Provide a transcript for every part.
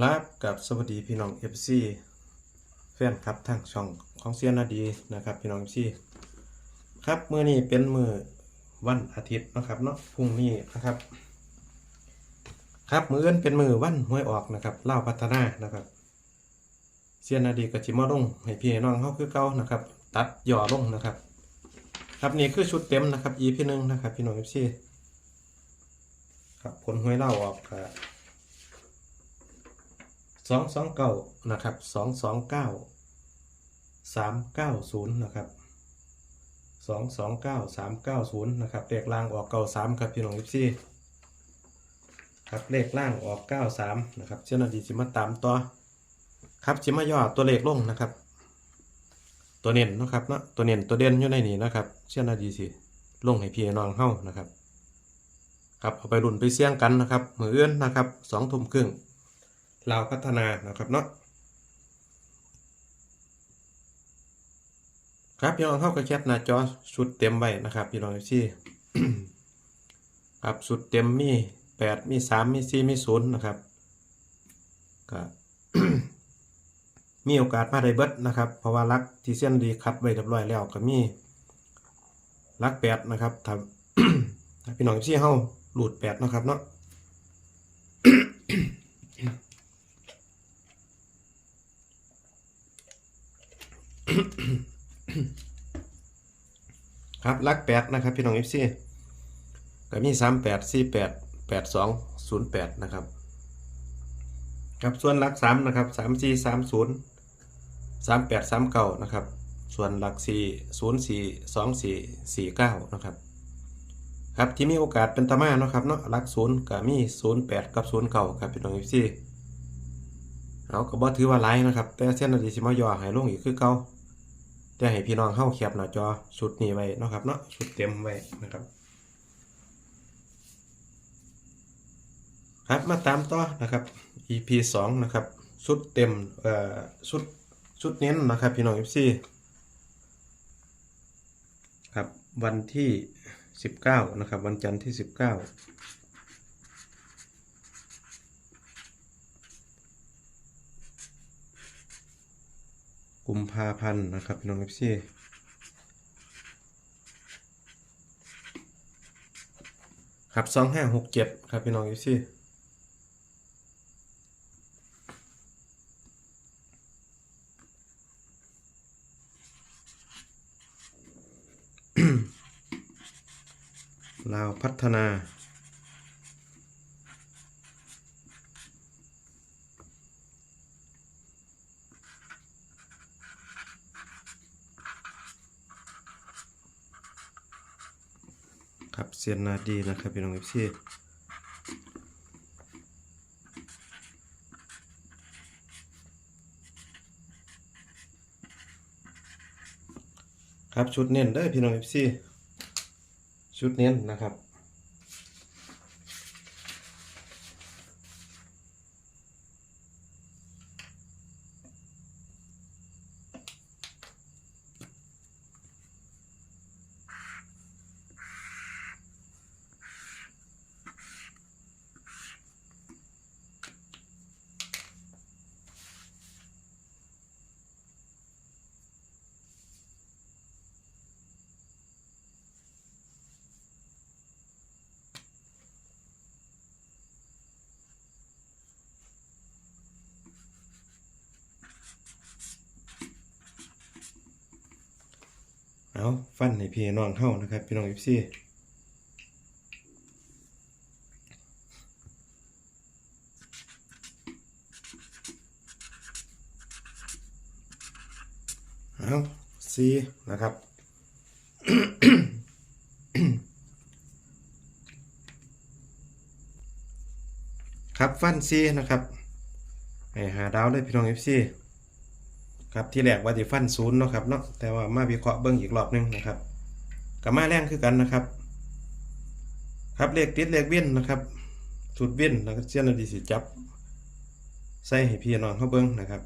ครับกับสวัสดีพี่น้อง FC แฟนครับทางช่องของเซียนาดีนะครับพี่น้อง FC ครับมือนี้เป็นมือวันอาทิตย์นะครับเนาะพรุ่งนี้นะครับ ครับมืออื่นเป็นมือวันห้วยออกนะครับเล่าพัฒนานะครับเซียนาดีกับจิมาลงให้พี่น้องเฮาคือเก่านะครับ ตัดหย่อลงนะครับ ครับนี่คือชุดเต็มนะครับ EP หนึ่งนะครับ พี่น้อง FC ครับผลห้วยเล่าออกครับ สองสองเก้านะครับสองสองเก้าสามเก้าศูนย์นะครับสองสองเก้าสามเก้าศูนย์นะครับเลขล่างออกเก้าสามครับพี่น้องยิปซี่ครับเลขล่างออกเก้าสามนะครับเจ้าหน้าที่จิมาตามต่อครับจิมาย่อตัวเลขลงนะครับ ตัวเน้นนะครับเนาะตัวเน้นตัวเด่นอยู่ในนี้นะครับเจ้าหน้าที่สิลงให้พี่น้องเฮ้านะครับครับเอาไปรุ่นไปเสี่ยงกันนะครับมือเอื้อนนะครับสองทุ่มครึ่ง ลาพัฒนานะครับเนาะครับพี่น้องเข้ากับแคปหน้าจอชุดเต็มไว้นะครับพี่น้องที่ครับชุดเต็มมีแปดมีสามมีสี่มีศูนย์นะครับก็มีโอกาสมาได้เบิดนะครับ เพราะว่ารักที่เส้นดีคัดไว้เรียบร้อยแล้วก็มีรักแปดนะครับถ้าถ้าพี่น้องที่เข้าหลุดแปดนะครับเนาะ ครับลักแปดนะครับ พี่น้องเอฟซีก็มีสามแปดสี่แปดแปดสองศูนย์แปดนะครับครับส่วนลักสามนะครับสามสี่สามศูนย์สามแปดสามเก้านะครับ ส่วนหลักสี่ศูนย์สี่สองสี่สี่เก้านะครับครับที่มีโอกาสเป็นตามาเนาะครับเนาะลักศูนย์ก็มีศูนย์แปดกับศูนย์เก้าครับพี่น้องเอฟซีเอาก็บ่ถือว่าหลายนะครับ แต่เส้นนาฬิกามายอให้ลงอีกคือเก่า จะให้พี่น้องเข้าแคบหน้าจอชุดนี้ไว้นะครับเนาะชุดเต็มไว้นะครับ ครับมาตามต่อนะครับ EP 2นะครับชุดเต็มเอ่อชุดชุดเน้นนะครับพี่น้อง FC ครับวันที่ 19นะครับวันจันทร์ที่ 19 กุมภาพันธ์นะครับพี่น้อง FC ครับสองห้าหกเจ็ดครับพี่น้อง FC ลาวพัฒนา ครับเซียนนาดีนะครับพี่น้องเอฟซีครับชุดเน้นได้พี่น้องเอฟซีชุดเน้นนะครับ เอาฟันให้พี่น้องเข้านะครับ พี่น้องเอฟซีเอาซีนะครับครับฟันซีนะครับให้หาดาวเลยพี่น้องเอฟซี ครับที่แรกว่าจะฟันศูนย์เนาะครับเนาะแต่ว่ามาวิเคราะห์เบิ้งอีกรอบหนึงนะครับกับมาแรงคือกันนะครับ ครับเลขติดเลขเว้นนะครับสุดเว้นแล้วก็เส้นอดีสิจับ ใส่ให้พี่น้องเขาเบิ้งนะครับ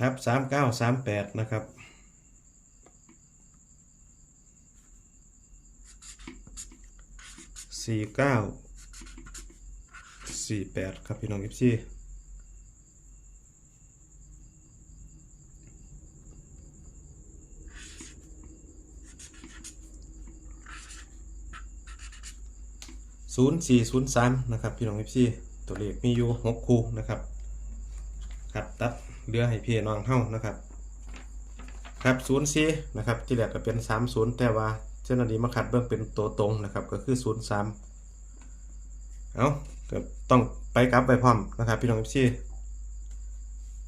ครับสามเก้าสามแปดนะครับสี่เก้าสี่แปดครับพี่น้องกิฟซีศูนย์สี่ศูนย์สามนะครับพี่น้องกิฟซีตัวเลขมีอยู่หกคู่นะครับ ครับตัด เรือให้พี่น้องเท่านะครับ ครับศูนย์สี่นะครับที่แรกก็เป็นสามศูนย์แต่ว่าเจ้าหน้าที่มาขัดเบื้องเป็นตัวตรงนะครับก็คือศูนย์สามเอาก็ต้องไปกลับไปพร้อมนะครับพี่น้องพี่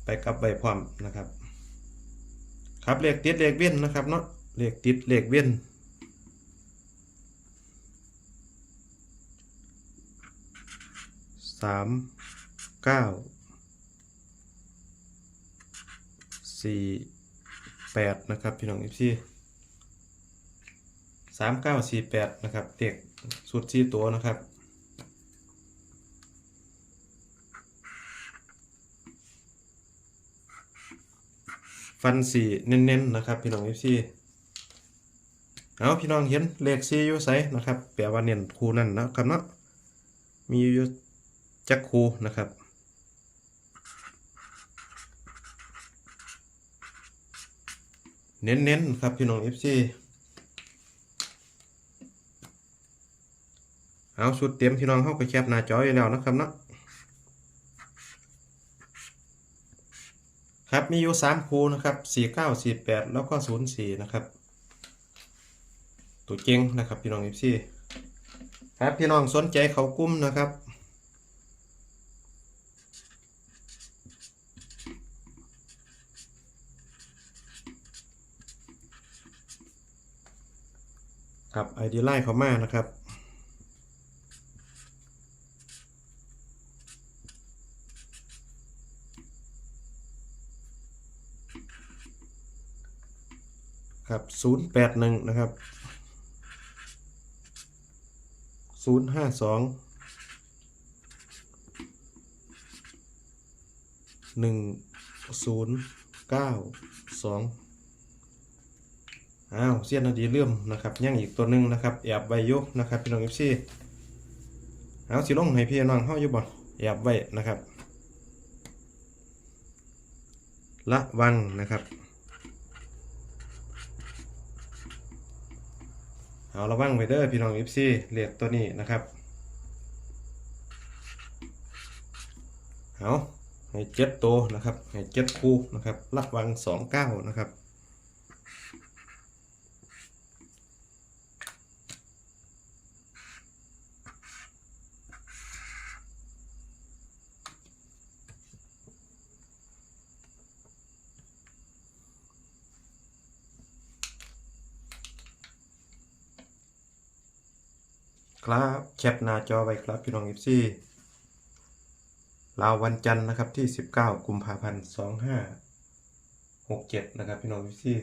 ไปกลับไปพร้อมนะครับ ครับเลขติดเลขเวียนนะครับเนาะเลขติดเลขเวียนสามเก้า สี่แปดนะครับพี่น้องอีพี่สามเก้าสี่แปดนะครับเด็กสุดสี่ตัวนะครับฟันสี่เน้นๆนะครับ พี่น้องอีพี่เอาพี่น้องเห็นเลขสี่อยู่ไสนะครับแปลว่าเน้นคูนั่นนะครับเนาะมีอยู่จักคูนะครับ เน้นๆครับพี่น้อง FC เอาสุดเต็มพี่น้องเข้าไปแคปหน้าจออยู่แล้วนะครับเนาะครับมีอยู่3คูนะครับ49 48แล้วก็04นะครับ ตัวเจงนะครับพี่น้อง FC ครับพี่น้องสนใจเขากุ้มนะครับ ครับ ID ไล่เขามานะครับครับ081นะครับ052 1092อ้า วเสี้ยนาดีเลื่อมนะครับยังอีกตัวหนึ่งนะครับแอบไว้ยุนะครับพี่น้องเอฟซีเอาสิลงให้พี่น้องเฮาอยู่บ่แอบไว้นะครับละวังนะครับเอาระวังไว้เด้อพี่น้องเอฟซีเลียกตัวนี้นะครับเอาให้เจ็ดตัวนะครับให้เจ็ดคู่นะครับละวังสองเก้านะครับ ครับแคปหน้าจอไว้ครับพี่น้องเอฟซีลาววันจันทร์นะครับที่ 19 กุมภาพันธ์ 2567 นะครับพี่น้องเอฟซี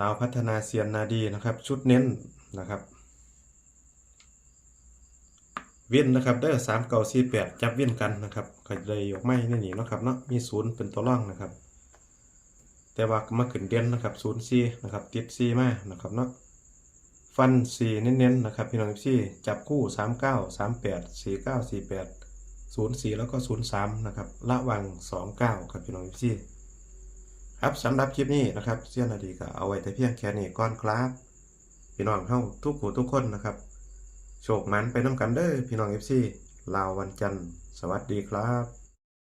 ลาวพัฒนาเซียนนาดีนะครับ ชุดเน้นนะครับ เวียนนะครับเด้อสามเก้าสี่แปดจับเวียนกันนะครับก็เลยยกไม้นี่นี่นะครับเนาะมีศูนย์เป็นตัวร่องนะครับ แต่ว่ามาขึ้นเด่นนะครับศูนย์สี่นะครับติดสี่มานะครับเนาะ ฟันสี่เน้นๆนะครับพี่น้องพี่จับคู่สามเก้าสามแปดสี่เก้าสี่แปดศูนย์สี่แล้วก็ศูนย์สามนะครับละวังสองเก้าครับพี่น้องพี่ครับสำหรับคลิปนี้นะครับเสี้ยนาดีก็เอาไว้แต่เพียงแค่นี้ก่อนครับพี่น้องเข้าทุกหูทุกคนนะครับ โชคมันไปน้ำกันเด้อพี่น้องเอฟซีลาววันจันทร์ สวัสดีครับ